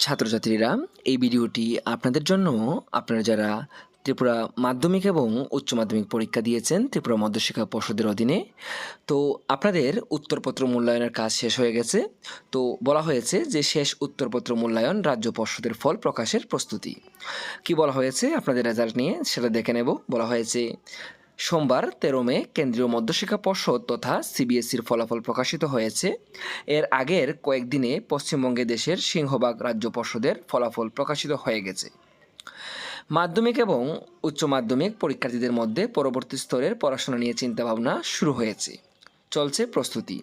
ছাত্রছাত্রীরা, এই ভিডিওটি আপনাদের জন্য আপনারা যারা ত্রিপুরা মাধ্যমিক এবং উচ্চ মাধ্যমিক পরীক্ষা দিয়েছেন, ত্রিপুরা মধ্যশিক্ষা পর্ষদের অধীনে, তো আপনাদের উত্তরপত্র মূল্যায়নের কাজ শেষ হয়ে গেছে। তো বলা হয়েছে যে শেষ উত্তরপত্র মূল্যায়ন রাজ্য পর্ষদের ফল প্রকাশের প্রস্তুতি। কি বলা হয়েছে? আপনাদের রেজাল্ট নিয়ে সেটা দেখে নেব। বলা হয়েছে সোমবার তেরো মে কেন্দ্রীয় মধ্যশিক্ষা পর্ষদ তথা সিবিএসসির ফলাফল প্রকাশিত হয়েছে। এর আগের কয়েকদিনে পশ্চিমবঙ্গে দেশের সিংহভাগ রাজ্য পর্ষদের ফলাফল প্রকাশিত হয়ে গেছে। মাধ্যমিক এবং উচ্চ মাধ্যমিক পরীক্ষার্থীদের মধ্যে পরবর্তী স্তরের পড়াশোনা নিয়ে চিন্তাভাবনা শুরু হয়েছে। চলছে প্রস্তুতি।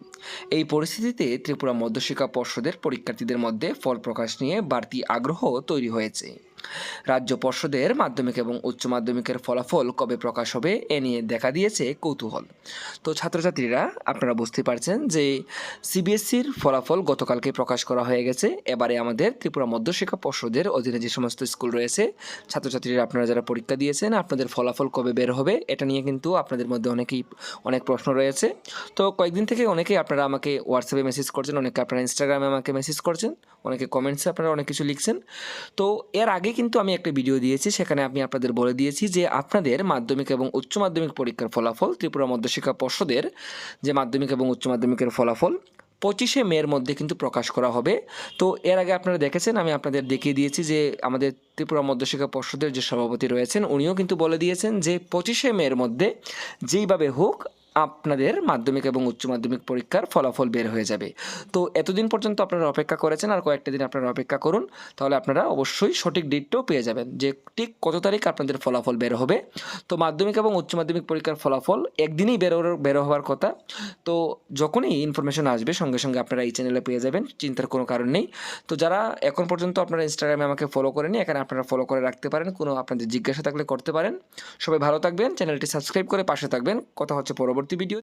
এই পরিস্থিতিতে ত্রিপুরা মধ্যশিক্ষা পর্ষদের পরীক্ষার্থীদের মধ্যে ফল প্রকাশ নিয়ে বাড়তি আগ্রহ তৈরি হয়েছে। রাজ্য পর্ষদের মাধ্যমিক এবং উচ্চ মাধ্যমিকের ফলাফল কবে প্রকাশ হবে এ নিয়ে দেখা দিয়েছে কৌতূহল। তো ছাত্রছাত্রীরা, আপনারা বুঝতে পারছেন যে সিবিএসসির ফলাফল গতকালকে প্রকাশ করা হয়ে গেছে। এবারে আমাদের ত্রিপুরা মধ্যশিক্ষা পর্ষদের অধীনে যে সমস্ত স্কুল রয়েছে, ছাত্রছাত্রীরা আপনারা যারা পরীক্ষা দিয়েছেন, আপনাদের ফলাফল কবে বের হবে এটা নিয়ে কিন্তু আপনাদের মধ্যে অনেকেই অনেক প্রশ্ন রয়েছে। তো কয়েকদিন থেকে অনেকেই আপনারা আমাকে হোয়াটসঅ্যাপে মেসেজ করছেন, অনেকে আপনারা ইনস্টাগ্রামে আমাকে মেসেজ করছেন, অনেকে কমেন্টসে আপনারা অনেক কিছু লিখছেন। তো এর আগে কিন্তু আমি একটা ভিডিও দিয়েছি, সেখানে আমি আপনাদের বলে দিয়েছি যে আপনাদের মাধ্যমিক এবং উচ্চ মাধ্যমিক পরীক্ষার ফলাফল ত্রিপুরা মধ্যশিক্ষা পর্ষদের যে মাধ্যমিক এবং উচ্চ মাধ্যমিকের ফলাফল, পঁচিশে মের মধ্যে কিন্তু প্রকাশ করা হবে। তো এর আগে আপনারা দেখেছেন, আমি আপনাদের দেখিয়ে দিয়েছি যে আমাদের ত্রিপুরা মধ্যশিক্ষা পর্ষদের যে সভাপতি রয়েছেন, উনিও কিন্তু বলে দিয়েছেন যে পঁচিশে মের মধ্যে যেইভাবে হোক আপনাদের মাধ্যমিক এবং উচ্চ মাধ্যমিক পরীক্ষার ফলাফল বের হয়ে যাবে। তো এতদিন পর্যন্ত আপনারা অপেক্ষা করেছেন, আর কয়েকটা দিন আপনারা অপেক্ষা করুন, তাহলে আপনারা অবশ্যই সঠিক ডেটটাও পেয়ে যাবেন যে ঠিক কত তারিখ আপনাদের ফলাফল বের হবে। তো মাধ্যমিক এবং উচ্চ মাধ্যমিক পরীক্ষার ফলাফল একদিনই বেরো বেরো হওয়ার কথা। তো যখনই ইনফরমেশন আসবে, সঙ্গে সঙ্গে আপনারা এই চ্যানেলে পেয়ে যাবেন, চিন্তার কোনো কারণ নেই। তো যারা এখন পর্যন্ত আপনারা ইনস্টাগ্রামে আমাকে ফলো করেনি এখানে আপনারা ফলো করে রাখতে পারেন, কোনো আপনাদের জিজ্ঞাসা থাকলে করতে পারেন। সবাই ভালো থাকবেন চ্যানেলটি সাবস্ক্রাইব করে পাশে থাকবেন। কথা হচ্ছে পরবর্তী ভিডিও